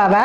বাবা।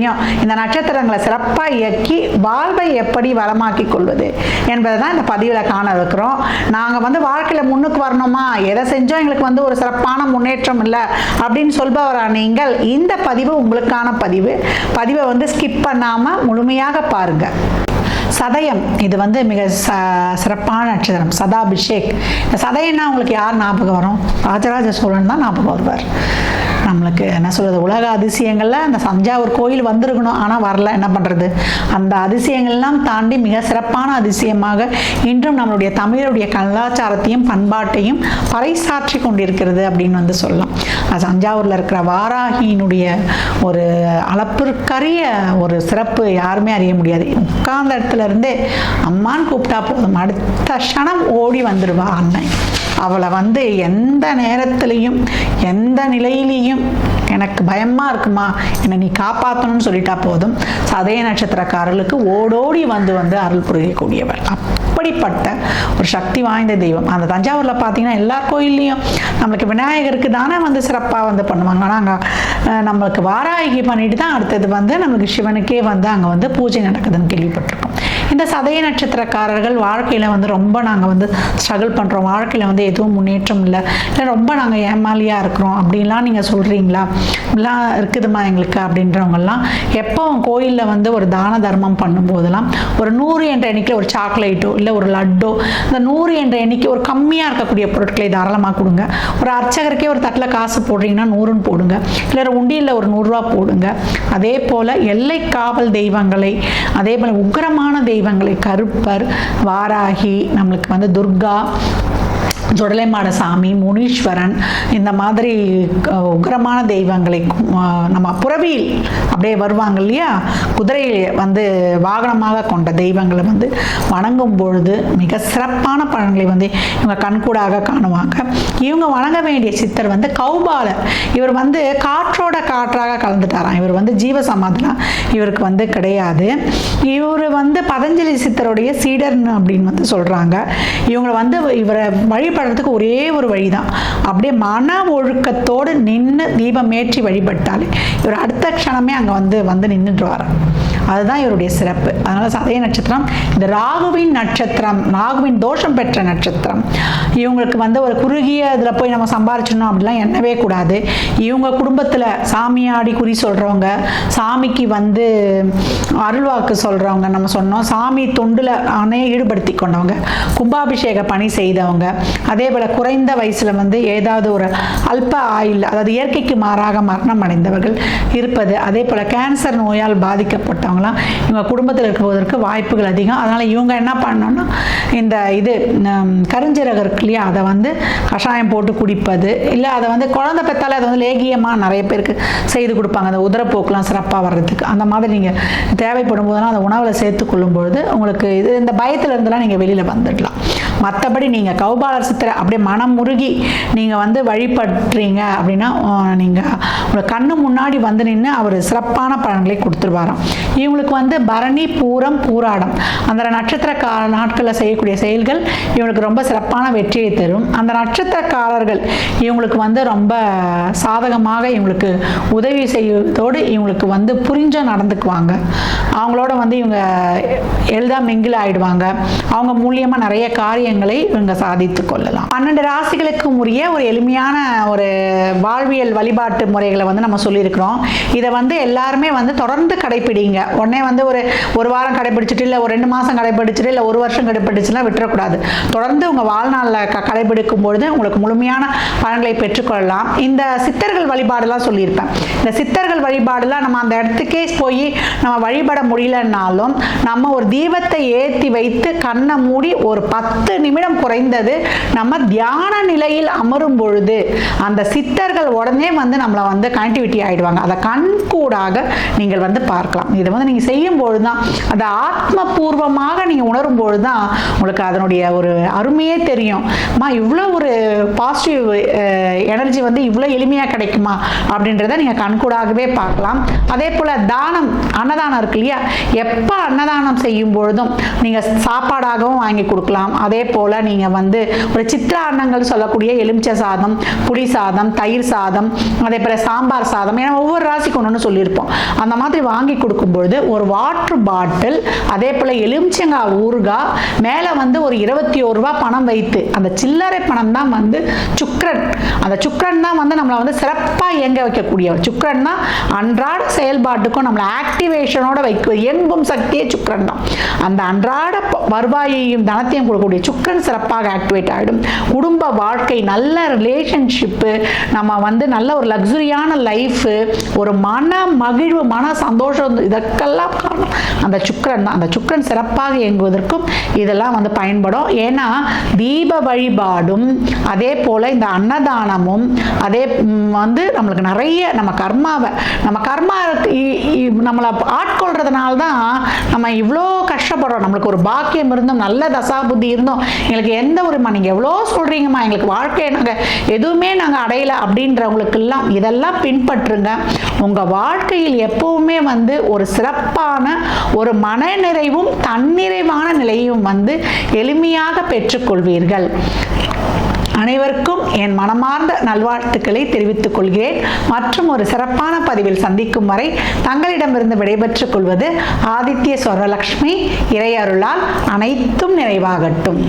தெரியும் இந்த நட்சத்திரங்களை சிறப்பாக இயக்கி வாழ்வை எப்படி வளமாக்கி கொள்வது என்பதை தான் இந்த பதிவில் காண இருக்கிறோம் நாங்கள் வந்து வாழ்க்கையில் முன்னுக்கு வரணுமா? எதை செஞ்சோம் எங்களுக்கு வந்து ஒரு சிறப்பான முன்னேற்றம் இல்லை? அப்படின்னு சொல்பவரா நீங்கள் இந்த பதிவு உங்களுக்கான பதிவு. பதிவை வந்து ஸ்கிப் பண்ணாமல் முழுமையாக பாருங்கள் சதயம் இது வந்து மிக ச சிறப்பான நட்சத்திரம். சதாபிஷேக். இந்த சதயம்னா உங்களுக்கு யார் ஞாபகம் வரும்? ராஜராஜ சோழன் தான் ஞாபகம் வருவார். நம்மளுக்கு என்ன சொல்கிறது உலக அதிசயங்களில் அந்த தஞ்சாவூர் கோயில் வந்திருக்கணும் ஆனால் வரல. என்ன பண்ணுறது அந்த அதிசயங்கள்லாம் தாண்டி மிக சிறப்பான அதிசயமாக இன்றும் நம்மளுடைய தமிழுடைய கலாச்சாரத்தையும் பண்பாட்டையும் பறைசாற்றி கொண்டிருக்கிறது அப்படின்னு வந்து சொல்லலாம். அது தஞ்சாவூரில் இருக்கிற வாராகியினுடைய ஒரு அளப்பிற்கரிய ஒரு சிறப்பு யாருமே அறிய முடியாது. உட்கார்ந்த இடத்துல இருந்தே அம்மான்னு கூப்பிட்டா போதும். அடுத்த க்ஷணம் ஓடி வந்துடுவா அன்னை. அவளை வந்து எந்த நேரத்துலையும் எந்த நிலையிலையும் எனக்கு பயமாக இருக்குமா? என்னை நீ காப்பாற்றணும்னு சொல்லிட்டா போதும். சதய நட்சத்திரக்காரர்களுக்கு ஓடோடி வந்து வந்து அருள் புரியக்கூடியவர். அப்படிப்பட்ட ஒரு சக்தி வாய்ந்த தெய்வம். அந்த தஞ்சாவூரில் பார்த்தீங்கன்னா எல்லா கோயில்லையும் நம்மளுக்கு விநாயகருக்கு தானே வந்து சிறப்பாக வந்து பண்ணுவாங்க. ஆனால் அங்கே நம்மளுக்கு வாராகி பண்ணிட்டு தான் அடுத்தது வந்து நம்மளுக்கு சிவனுக்கே வந்து அங்கே வந்து பூஜை நடக்குதுன்னு கேள்விப்பட்டிருக்கோம். இந்த சதய நட்சத்திரக்காரர்கள் வாழ்க்கையில் வந்து ரொம்ப நாங்கள் வந்து ஸ்ட்ரகிள் பண்ணுறோம் வாழ்க்கையில் வந்து எதுவும் முன்னேற்றம் இல்லை. இல்லை ரொம்ப நாங்கள் ஏமாலியாக இருக்கிறோம் அப்படின்லாம் நீங்கள் சொல்கிறீங்களா இப்படிலாம் இருக்குதுமா எங்களுக்கு அப்படின்றவங்கெல்லாம். எப்போ கோயிலில் வந்து ஒரு தான தர்மம் பண்ணும்போதெல்லாம் ஒரு நூறு என்ற எண்ணிக்கையில் ஒரு சாக்லேட்டோ இல்லை ஒரு லட்டோ இந்த நூறு என்ற எண்ணிக்கை ஒரு கம்மியாக இருக்கக்கூடிய பொருட்களை தாராளமாக கொடுங்க. ஒரு அர்ச்சகருக்கே ஒரு தட்டில் காசு போடுறீங்கன்னா நூறுன்னு போடுங்க. இல்லை ஒரு உண்டியில் ஒரு நூறுரூவா போடுங்க. அதே போல் எல்லை காவல் தெய்வங்களை அதே போல் உக்கரமான தெய்வம் தெய்வங்களை கருப்பர் வாராகி நம்மளுக்கு வந்து துர்கா சுடலைமாட சாமி முனீஸ்வரன் இந்த மாதிரி க- தெய்வங்களை நம்ம புறவியில் அப்படியே வருவாங்க இல்லையா? குதிரையை வந்து வாகனமாக கொண்ட தெய்வங்களை வந்து வணங்கும் பொழுது மிக சிறப்பான பலன்களை வந்து இவங்க கண்கூடாக காணுவாங்க. இவங்க வணங்க வேண்டிய சித்தர் வந்து கௌபாலர். இவர் வந்து காற்றோட காற்றாக கலந்துட்டாராம். இவர் வந்து ஜீவ இவருக்கு வந்து கிடையாது. இவர் வந்து பதஞ்சலி சித்தருடைய சீடர்னு அப்படின்னு வந்து சொல்கிறாங்க இவங்களை வந்து இவரை வழிபடுறதுக்கு ஒரே ஒரு வழிதான். அப்படியே மன ஒழுக்கத்தோடு நின்று தீபம் ஏற்றி வழிபட்டாலே இவர் அடுத்த க்ஷணமே அங்கே வந்து வந்து நின்றுட்டு அதுதான் இவருடைய சிறப்பு. அதனால் சதய நட்சத்திரம் இந்த ராகுவின் நட்சத்திரம் ராகுவின் தோஷம் பெற்ற நட்சத்திரம் இவங்களுக்கு வந்து ஒரு குறுகிய இதில் போய் நம்ம சம்பாரிச்சிடணும் அப்படிலாம் எண்ணவே கூடாது. இவங்க குடும்பத்தில் சாமியாடி குறி சொல்கிறவங்க சாமிக்கு வந்து அருள்வாக்கு சொல்கிறவங்க நம்ம சொன்னோம் சாமி தொண்டில் அணையை ஈடுபடுத்தி கொண்டவங்க கும்பாபிஷேக பணி செய்தவங்க அதே போல் குறைந்த வயசில் வந்து ஏதாவது ஒரு அல்ப ஆயுள் அதாவது இயற்கைக்கு மாறாக மரணம் அடைந்தவர்கள் இருப்பது அதே போல் கேன்சர் நோயால் பாதிக்கப்பட்டவங்களாம் இவங்க குடும்பத்தில் இருக்குவதற்கு வாய்ப்புகள் அதிகம். அதனால் இவங்க என்ன பண்ணணும்னா இந்த இது கருஞ்சீரகம் இருக்கு இல்லையா அதை வந்து கஷாயம் போட்டு குடிப்பது இல்லை அதை வந்து குழந்தை பெற்றாலே அதை வந்து லேகியமாக நிறைய பேருக்கு செய்து கொடுப்பாங்க. அந்த உதரப்போக்கெலாம் சிறப்பாக வர்றதுக்கு. அந்த மாதிரி நீங்கள் தேவைப்படும் போதெல்லாம் அந்த உணவில் சேர்த்து கொள்ளும் பொழுது உங்களுக்கு இது இந்த பயத்துலேருந்துலாம் நீங்கள் வெளியில் வந்துடலாம் மற்றபடி நீங்கள் கௌபாலர் சித்திரை அப்படியே மனம் முருகி நீங்கள் வந்து வழிபடுறீங்க அப்படின்னா நீங்கள் உங்களை கண்ணு முன்னாடி வந்து நின்று அவர் சிறப்பான பலன்களை கொடுத்துருவாராம். இவங்களுக்கு வந்து பரணி பூரம் பூராடம். அந்த நட்சத்திர கால நாட்களில் செய்யக்கூடிய செயல்கள் இவங்களுக்கு ரொம்ப சிறப்பான வெற்றியை தரும். அந்த நட்சத்திரக்காரர்கள் இவங்களுக்கு வந்து ரொம்ப சாதகமாக இவங்களுக்கு உதவி செய்வதோடு இவங்களுக்கு வந்து புரிஞ்ச நடந்துக்குவாங்க. அவங்களோட வந்து இவங்க எளிதாக மிங்கில் ஆகிடுவாங்க அவங்க மூலியமாக நிறைய காரியங்களை இவங்க சாதித்து கொள்ளலாம். பன்னெண்டு ராசிகளுக்கும் உரிய ஒரு எளிமையான ஒரு வாழ்வியல் வழிபாட்டு முறைகளை வந்து நம்ம சொல்லியிருக்கிறோம். இதை வந்து எல்லாருமே வந்து தொடர்ந்து கடைப்பிடிங்க. உடனே வந்து ஒரு ஒரு வாரம் கடைப்பிடிச்சிட்டு இல்லை ஒரு ரெண்டு மாதம் கடைப்பிடிச்சிட்டு இல்லை ஒரு வருஷம் கடைப்பிடிச்சுலாம் விட்டுறக்கூடாது. தொடர்ந்து உங்கள் வாழ்நாளில் க கடைபிடிக்கும் பொழுது உங்களுக்கு முழுமையான பலன்களை பெற்றுக்கொள்ளலாம். இந்த சித்தர்கள் வழிபாடுலாம் சொல்லியிருப்பேன். இந்த சித்தர்கள் வழிபாடுலாம் நம்ம அந்த இடத்துக்கே போய் நம்ம வழிபட முடியலன்னாலும் நம்ம ஒரு தீபத்தை ஏற்றி வைத்து கண்ணை மூடி ஒரு பத்து நிமிடம் குறைந்தது நம்ம தியான நிலையில் அமரும் பொழுது அந்த சித்தர்கள் உடனே வந்து நம்மளை வந்து கனெக்டிவிட்டி ஆகிடுவாங்க அதை கண்கூடாக நீங்கள் வந்து பார்க்கலாம். இதை வந்து நீங்கள் செய்யும் பொழுது தான் அதை ஆத்மபூர்வமாக நீங்கள் உணரும் பொழுது தான் உங்களுக்கு அதனுடைய ஒரு அருமையே தெரியும். அம்மா இவ்வளோ ஒரு பாசிட்டிவ் எனர்ஜி வந்து இவ்வளோ எளிமையாக கிடைக்குமா? அப்படின்றத நீங்கள் கண்கூடாகவே பார்க்கலாம். அதே போல் தானம் அன்னதானம் இருக்கு இல்லையா? எப்போ அன்னதானம் செய்யும் பொழுதும் நீங்கள் சாப்பாடாகவும் வாங்கி கொடுக்கலாம். அதே போல் நீங்கள் வந்து ஒரு சித்திர அன்னங்கள் சொல்லக்கூடிய எலுமிச்சை சாதம் புளி சாதம் தயிர் சாதம் அதே போல் சாம்பார் சாதம் ஏன்னா ஒவ்வொரு ராசிக்கு ஒன்று சொல்லியிருப்போம். அந்த மாதிரி வாங்கி கொடுக்கும்பொழுது ஒரு வாட்டர் பாட்டில் அதே போல் எலுமிச்சங்காய் ஊறுகாய் மேலே வந்து ஒரு இருபத்தி ஒரு ரூபா பணம் வைத்து அந்த சில்லறை பணம் தான் வந்து சுக்ரன் அந்த சுக்ரன் தான் வந்து நம்மளை வந்து சிறப்பாக இயங்க வைக்கக்கூடியவர். சுக்கரன் தான் அன்றாட செயல்பாட்டுக்கும் நம்மளை ஆக்டிவேஷனோட வைக்க இயங்கும் சக்தியே சுக்ரன் தான். அந்த அன்றாட ப- வருவாயையும் தனத்தையும் கொடுக்கக்கூடிய சுக்கரன் சிறப்பாக ஆக்டிவேட் ஆகிடும் குடும்ப வாழ்க்கை நல்ல ரிலேஷன்ஷிப்பு நம்ம வந்து நல்ல ஒரு லக்ஸுரியான லைஃபு ஒரு மன மகிழ்வு மன சந்தோஷம் இதற்கெல்லாம் காரணம். அந்த சுக்கரன் தான். அந்த சுக்கரன் சிறப்பாக இயங்குவதற்கும் இதெல்லாம் வந்து பயன்படும். ஏன்னா தீப வழிபாடும் அதே போல் இந்த அன்னதானமும் அதே வந்து நம்மளுக்கு நிறைய நம்ம கர்மாவை நம்ம கர்மா இ- இ- நம்மளை ஆட்கொள்றதுனால தான் நம்ம இவ்வளோ கஷ்டப்படுறோம். நம்மளுக்கு ஒரு பாக்கியம் இருந்தும் நல்ல தசாபுத்தி இருந்தும் எங்களுக்கு எந்த ஒரு நீங்கள் எவ்வளோ சொல்கிறீங்கம்மா எங்களுக்கு வாழ்க்கையை நாங்கள் எதுவுமே நாங்கள் அடையலை அப்படின்றவங்களுக்கெல்லாம் இதெல்லாம் பின்பற்றுங்க. உங்கள் வாழ்க்கையில் எப்பவுமே வந்து ஒரு சிறப்பான ஒரு மனநிறைவும் தன்னிறைவான நிலையும் வந்து எளிமையாக பெற்றுக்கொள்வீர்கள். அனைவருக்கும் என் மனமார்ந்த நல்வாழ்த்துக்களை தெரிவித்துக் கொள்கிறேன். மற்றும் ஒரு சிறப்பான பதிவில் சந்திக்கும் வரை தங்களிடமிருந்து விடைபெற்றுக் கொள்வது ஆதித்ய சொரலக்ஷ்மி இறையருளால் அனைத்தும் நிறைவாகட்டும்.